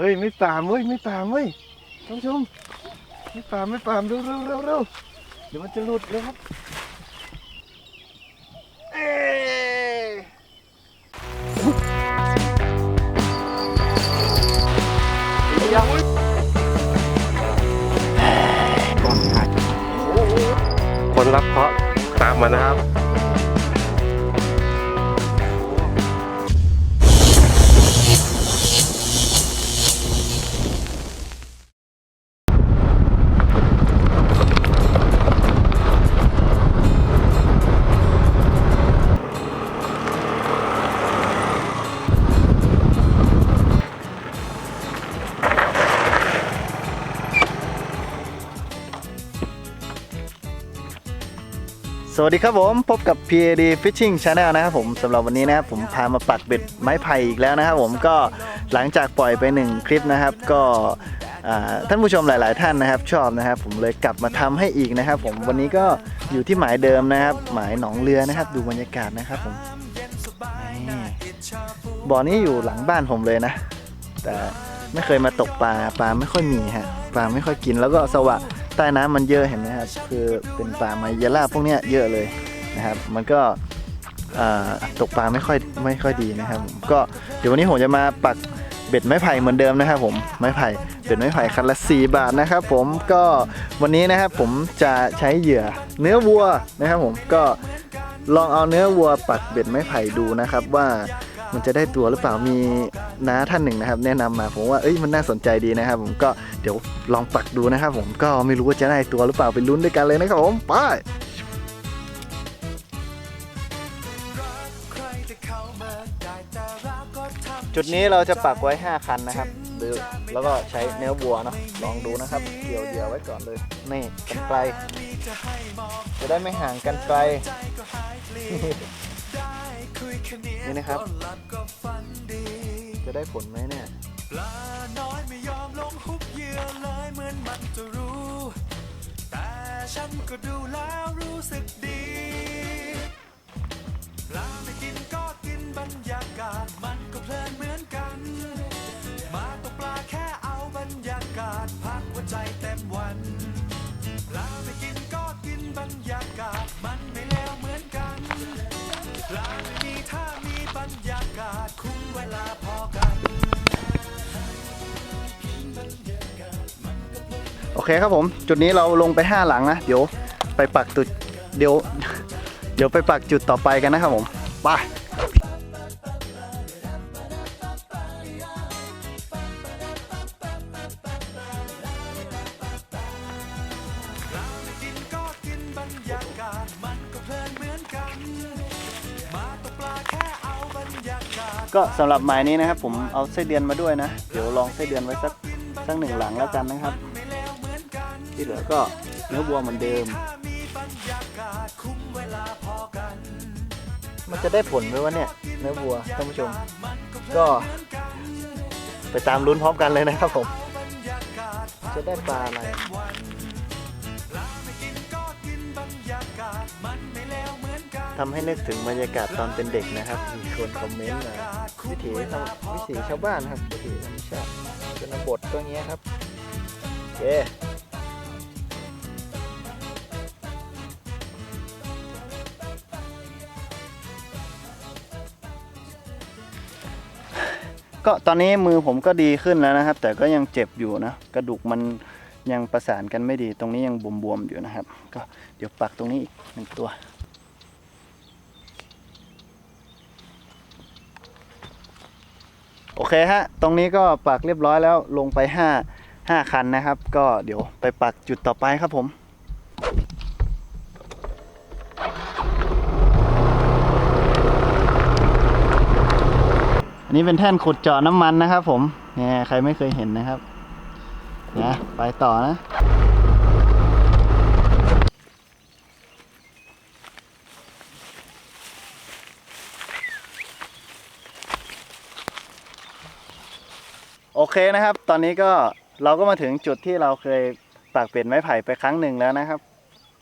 เฮ้ยไม่ตามเว้ยไม่ตามเว้ยท่านผู้ชมไม่ตามไม่ตามเร็วเร็วเร็วเร็วเดี๋ยวมันจะหลุดเลยครับเอ้ยยังไม่คนรับเคราะห์ตามมานะครับ สวัสดีครับผมพบกับ PAD Fishing Channel นะครับผมสำหรับวันนี้นะครับผมพามาปักเบ็ดไม้ไผ่อีกแล้วนะครับผมก็หลังจากปล่อยไปหนึ่งคลิปนะครับ ก็ท่านผู้ชมหลาย ๆ ท่านนะครับ ชอบนะครับ ผมเลยกลับมาทำให้อีกนะครับ ผมวันนี้ก็อยู่ที่หมายเดิมนะครับ หมายหนองเรือนะครับ ดูบรรยากาศนะครับผมบ่อนี้อยู่หลังบ้านผมเลยนะ แต่ไม่เคยมาตกปลาปลาไม่ค่อยมีฮะปลาไม่ค่อยกินแล้วก็สวะ ใต้น้ำมันเยอะเห็นไหมครับคือเป็นปลาไมเยล่าพวกเนี้ยเยอะเลยนะครับ มันก็ตกปลาไม่ค่อยไม่ค่อยดีนะครับก็เดี๋ยววันนี้ผมจะมาปักเบ็ดไม้ไผ่เหมือนเดิมนะครับผมไม้ไผ่เบ็ดไม้ไผ่คันละ 4 บาทนะครับ ผมก็วันนี้นะครับผมจะใช้เหยื่อเนื้อวัวนะครับผมก็ลองเอาเนื้อวัวปักเบ็ดไม้ไผ่ดูนะครับว่ามันจะได้ตัวหรือเปล่ามี น้าท่านหนึ่งนะครับ แนะนำมาผมว่าเอ้ยมันน่าสนใจดีนะครับ ผมก็เดี๋ยวลองปักดูนะครับ ผมก็ไม่รู้ว่าจะได้ตัวหรือเปล่าไปลุ้นด้วยกันเลยนะครับผมไปจุดนี้เราจะปักไว้ 5 คันนะครับหรือแล้วก็ใช้เนื้อวัวเนาะลองดูนะครับเกี่ยวเหยื่อไว้ก่อนเลย นี่กันไกล จะได้ไม่ห่างกันไกลนี่นะครับ จะได้ผลไหมเนี่ยปลาน้อยไม่ยอมลงฮุบเหยื่อเลยเหมือนมันจะรู้ แต่ฉันก็ดูแล้วรู้สึกดีปลาไม่กินก็กินบรรยากาศมันก็เพลินเหมือน เคครับผม จุดนี้เราลงไป 5 หลังนะ เดี๋ยวไปปักจุดเดี๋ยว เดี๋ยวไปปักจุดต่อไปกันนะครับผมไปก็สำหรับหมายนี้นะครับผมเอาไส้เดือนมาด้วยนะ เดี๋ยวลองไส้เดือนไว้สักสักหนึ่งหลังแล้วกันนะครับ ที่เหลือก็เนื้อวัวเหมือนเดิม มันจะได้ผลไหมวะเนี่ย เนื้อวัวท่านผู้ชม ก็ ไปตามลุ้นพร้อมกันเลยนะครับผม จะได้ปลาอะไรทำให้นึกถึงบรรยากาศตอนเป็นเด็กนะครับ มีคนคอมเมนต์มาวิถีวิถีชาวบ้านครับวิถีธรรมชาติชนบทก็เงี้ยครับ โอเค ก็ตอนนี้มือผมก็ดีขึ้นแล้วนะครับ แต่ก็ยังเจ็บอยู่นะกระดูกมันยังประสานกันไม่ดี ตรงนี้ยังบวมๆอยู่นะครับ ก็เดี๋ยวปักตรงนี้อีกหนึ่งตัวโอเคฮะ ตรงนี้ก็ปักเรียบร้อยแล้วลงไป 5 5 คันนะครับ ก็เดี๋ยวไปปักจุดต่อไปครับผม นี้เป็นแท่นขุดเจาะน้ำมันนะครับ ผมเนี่ยใครไม่เคยเห็นนะครับนะไปต่อนะโอเคนะครับ ตอนนี้ก็เราก็มาถึงจุดที่เราเคยปากเป็ดไม้ไผ่ไปครั้งหนึ่งแล้วนะครับ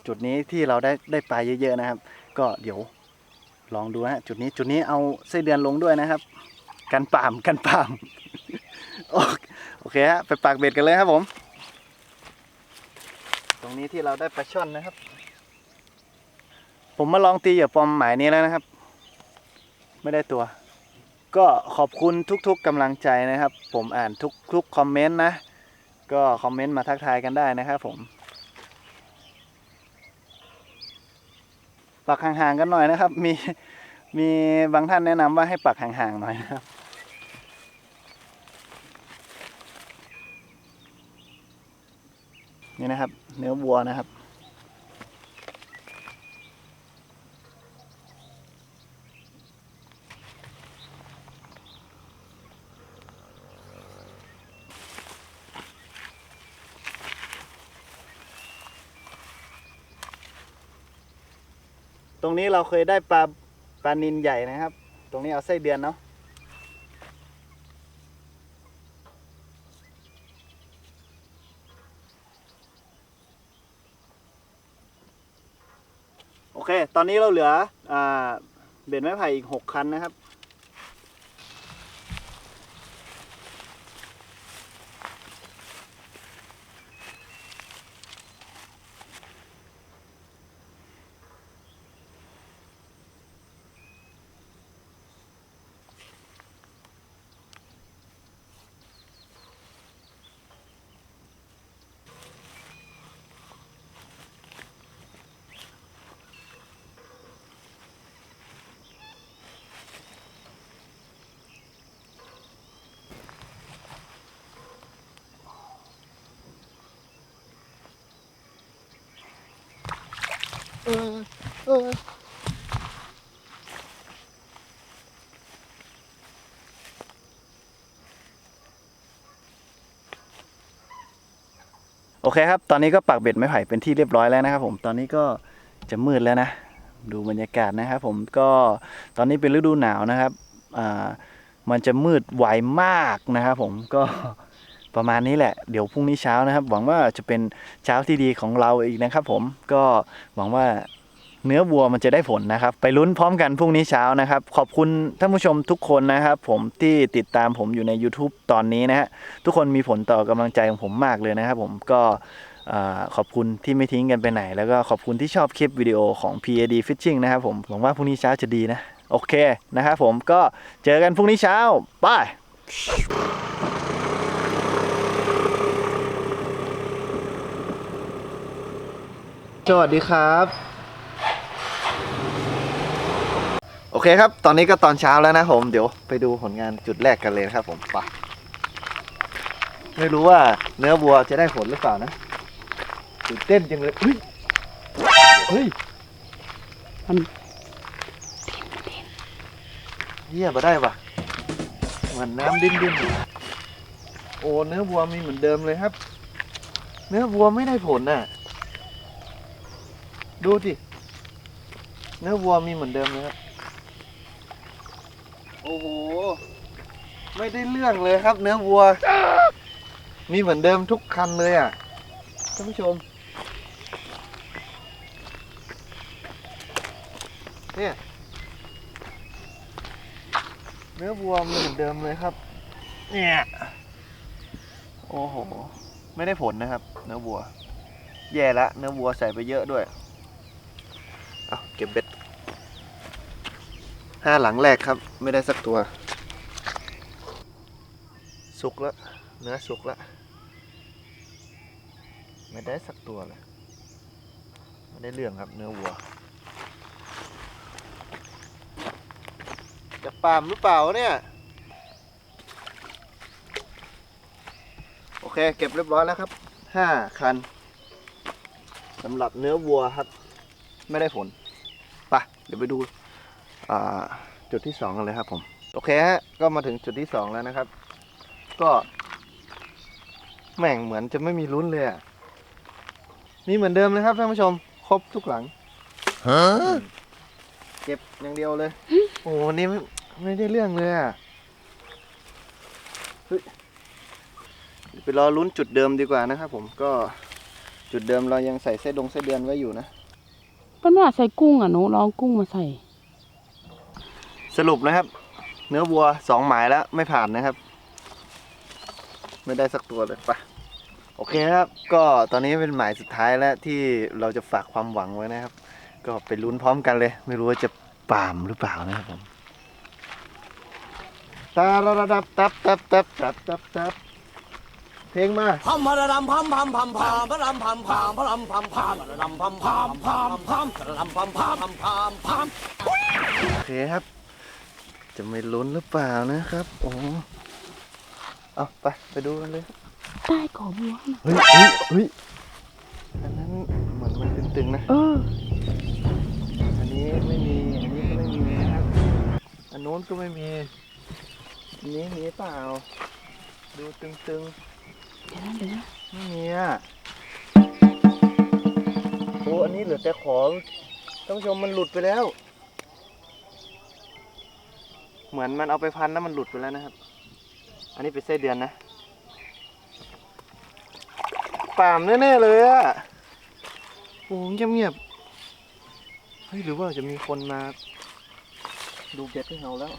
จุดนี้ที่เราได้ได้ปลาเยอะๆนะครับ ก็เดี๋ยวลองดูนะฮะจุดนี้จุดนี้เอาไส้เดือนลงด้วยนะครับ กันป่ามกันป่ามโอเคฮะไปปากเบ็ดกันเลยครับผม ตรงนี้ที่เราได้ปลาช่อนนะครับ ผมมาลองตีเหยื่อปอมหมายนี้แล้วนะครับ ไม่ได้ตัว ก็ขอบคุณทุกๆกำลังใจนะครับ ผมอ่านทุกๆคอมเมนต์นะ ก็คอมเมนต์มาทักทายกันได้นะครับผมปักห่างๆกันหน่อยนะครับ มีมีบางท่านแนะนำว่าให้ปักห่างๆหน่อยนะครับ นี่นะครับ เนื้อวัวนะครับตรงนี้เราเคยได้ปลาปลานินใหญ่นะครับ ตรงนี้เอาไส้เดือนเนาะ เค ตอนนี้เราเหลืออ่าเบ็ดไม้ไผ่อีกหกคันนะครับ เออเออโอเคครับ ตอนนี้ก็ปักเบ็ดไม้ไผ่เป็นที่เรียบร้อยแล้วนะครับผม ตอนนี้ก็จะมืดแล้วนะ ดูบรรยากาศนะครับผม ก็ตอนนี้เป็นฤดูหนาวนะครับ อ่า มันจะมืดไวมากนะครับผม ก็ ประมาณนี้แหละเดี๋ยวพรุ่งนี้เช้านะครับ หวังว่าจะเป็นเช้าที่ดีของเราอีกนะครับ ผมก็หวังว่าเนื้อวัวมันจะได้ผลนะครับ ไปลุ้นพร้อมกันพรุ่งนี้เช้านะครับ ขอบคุณท่านผู้ชมทุกคนนะครับ ผมที่ติดตามผมอยู่ใน YouTube ตอนนี้นะฮะทุกคนมีผลต่อกำลังใจของผมมากเลยนะครับ ผมก็ขอบคุณที่ไม่ทิ้งกันไปไหน แล้วก็ขอบคุณที่ชอบคลิปวิดีโอของ PAD Fishing นะครับผมหวังว่าพรุ่งนี้เช้าจะดีนะ โอเคนะครับผมก็เจอกันพรุ่งนี้เช้าบาย สวัสดีครับ โอเคครับ ตอนนี้ก็ตอนเช้าแล้วนะผมเดี๋ยวไปดูผลงานจุดแรกกันเลยนะครับผมไปไม่รู้ว่าเนื้อวัวจะได้ผลหรือเปล่านะตื่นเต้นจังเลยเฮ้ยเฮ้ยมันเยี่ยมาได้ปะเหมือนน้ำดิ้นดิ้นโอ้เนื้อวัวมีเหมือนเดิมเลยครับ เนื้อวัวไม่ได้ผลน่ะ ดูดิ เนื้อวัวมีเหมือนเดิมเลยครับ โอ้โห ไม่ได้เรื่องเลยครับ เนื้อวัว มีเหมือนเดิมทุกคันเลยอะ ท่านผู้ชม เนี่ย เนื้อวัวมีเหมือนเดิมเลยครับ เนี่ย โอ้โห ไม่ได้ผลนะครับ เนื้อวัว แย่ละ เนื้อวัวใส่ไปเยอะด้วย เอาเก็บเบ็ดห้าหลังแรกครับ ไม่ได้สักตัว สุกแล้วเนื้อสุกแล้วไม่ได้สักตัวเลยไม่ได้เรื่องครับเนื้อวัวจะปามหรือเปล่าเนี่ย โอเค เก็บเรียบร้อยแล้วครับห้าคันสำหรับเนื้อวัวครับ ไม่ได้ผลไปะเดี๋ยวไปดูอ่าจุดที่สองกันเลยครับผม โอเคฮะก็มาถึงจุดที่สองแล้วนะครับ ก็ แม่งเหมือนจะไม่มีลุ้นเลยอะมีเหมือนเดิมเลยครับท่านผู้ชม ครบทุกหลังเก็บอย่างเดียวเลย โอ้วันนี้ไม่ไม่ได้เรื่องเลยอะเฮ้ยเดี๋ยวไปรอลุ้นจุดเดิมดีกว่านะครับผมก็จุดเดิมเรายังใส่ไส้ดงไส้เดือนไว้อยู่นะ เป็นว่าใส่กุ้งอะหนูลองกุ้งมาใส่ สรุปนะครับ เนื้อวัวสองหมายแล้วไม่ผ่านนะครับ ไม่ได้สักตัวเลยปะโอเคครับ ก็ตอนนี้เป็นหมายสุดท้ายแล้วที่เราจะฝากความหวังไว้นะครับ ก็ไปลุ้นพร้อมกันเลย ไม่รู้ว่าจะปามหรือเปล่านะครับผมตาระดับตับตับตับตับตับตับ เพลงมาพัมพะระดำพัมพัมพัมพามพะรำพัมพามพะรำพัมพามพะรำพัมพามพามพามพะรำพัมพามพามพามพามโอเคครับ จะไม่ลุ้นหรือเปล่านะครับ โอ้เอาไปไปดูกันเลยใต้กอบัวนะเฮ้ยเฮ้ยเฮ้ยอันนั้นเหมือนมันตึงๆนะเอออันนี้ไม่มีอันนี้ก็ไม่มีนะครับอันโน้นก็ไม่มีอันนี้มีเปล่าดูตึงเดี๋ยวนะเดี๋ยวนะไม่มีอะโอ้อันนี้เหลือแต่ของท่านผู้ชมมันหลุดไปแล้ว เหมือนมันเอาไปพันแล้วมันหลุดไปแล้วนะครับ อันนี้เป็นไส้เดือนนะป่ามแน่ๆเลยอะโอ้เงียบๆเฮ้ยหรือว่าจะมีคนมาดูเบ็ดให้เราแล้ว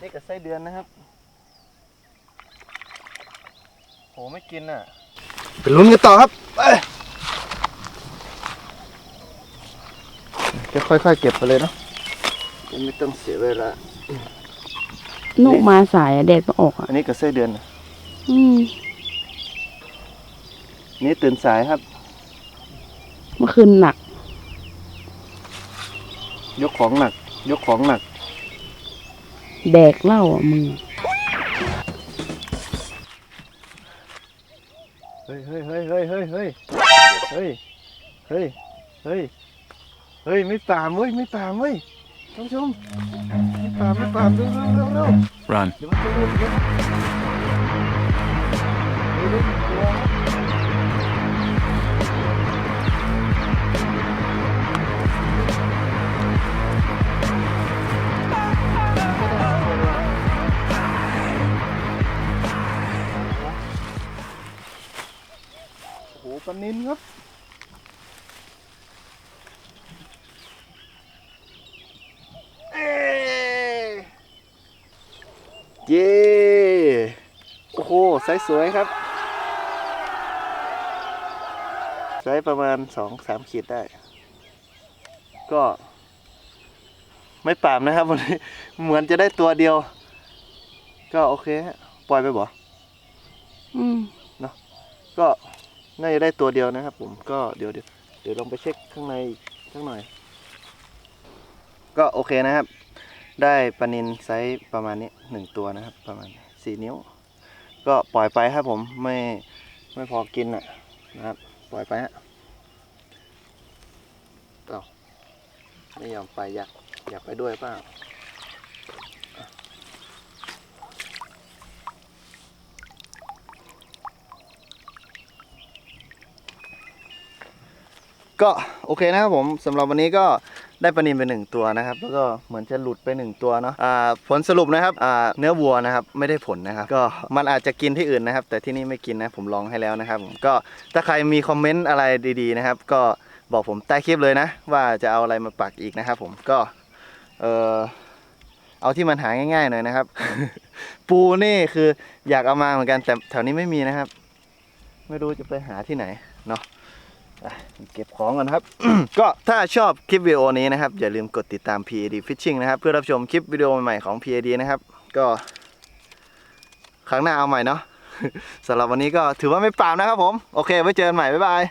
นี่กับไส้เดือนนะครับ โหไม่กินอะไปลุ้นกันต่อครับไปจะค่อยๆเก็บไปเลยเนาะจะไม่ต้องเสียเวลานกมาสายอะแดดก็ออกอะ อันนี้กับไส้เดือนนะอืมนี่ตื่นสายครับ เมื่อคืนหนัก ยกของหนัก ยกของหนัก แดกเหล้าอะมึงเเฮ้ย เฮ้ย เฮ้ย ไม่ตามเว้ย ไม่ตามเว้ยท่านผู้ชม ไม่ตาม ไม่ตามเร็วเร็วเร็วเร็ว Run. เดี๋ยวมันจะหลุดเดี๋ยวเร็วเร็วเร็วโอ้โหปลานินครับ เอ้ย เย้โอ้โหไซส์สวยครับไซส์ประมาณสองสามขีดได้ ก็ ไม่ปรามนะครับวันนี้เหมือนจะได้ตัวเดียว ก็โอเคฮะปล่อยไปบ่อืมก็น่าจะได้ตัวเดียวนะครับ ผมก็เดี๋ยวเดี๋ยวเดี๋ยวลองไปเช็คข้างในอีกสักหน่อย ก็โอเคนะครับ ได้ปลานินไซส์ประมาณนี้หนึ่งตัวนะครับ ประมาณสี่นิ้ว ก็ปล่อยไปครับผมไม่ไม่พอกินอะนะครับ ปล่อยไปฮะเอ้าไม่ยอมไปอยากอยากไปด้วยเปล่าก็โอเคนะครับผมสำหรับวันนี้ก็ ได้ปลานินไปหนึ่งตัวนะครับแล้วก็เหมือนจะหลุดไปหนึ่งตัวเนาะอ่าผลสรุปนะครับอ่าเนื้อวัวนะครับไม่ได้ผลนะครับ ก็มันอาจจะกินที่อื่นนะครับ แต่ที่นี่ไม่กินนะผมลองให้แล้วนะครับผมก็ถ้าใครมีคอมเมนต์อะไรดีๆนะครับ ก็บอกผมใต้คลิปเลยนะ ว่าจะเอาอะไรมาปักอีกนะครับผมก็เออเอาที่มันหาง่ายๆหน่อยนะครับ ปูนี่คืออยากเอามาเหมือนกันแต่แถวนี้ไม่มีนะครับ ไม่รู้จะไปหาที่ไหนเนาะอะ เก็บของกันครับ ก็ถ้าชอบคลิปวิดีโอนี้นะครับ อย่าลืมกดติดตาม PAD Fishing นะครับ เพื่อรับชมคลิปวิดีโอใหม่ๆของ PAD นะครับ ก็ครั้งหน้าเอาใหม่เนาะสำหรับวันนี้ก็ถือว่าไม่ปรานะครับผม โอเค ไว้เจอกันใหม่ บ๊ายบาย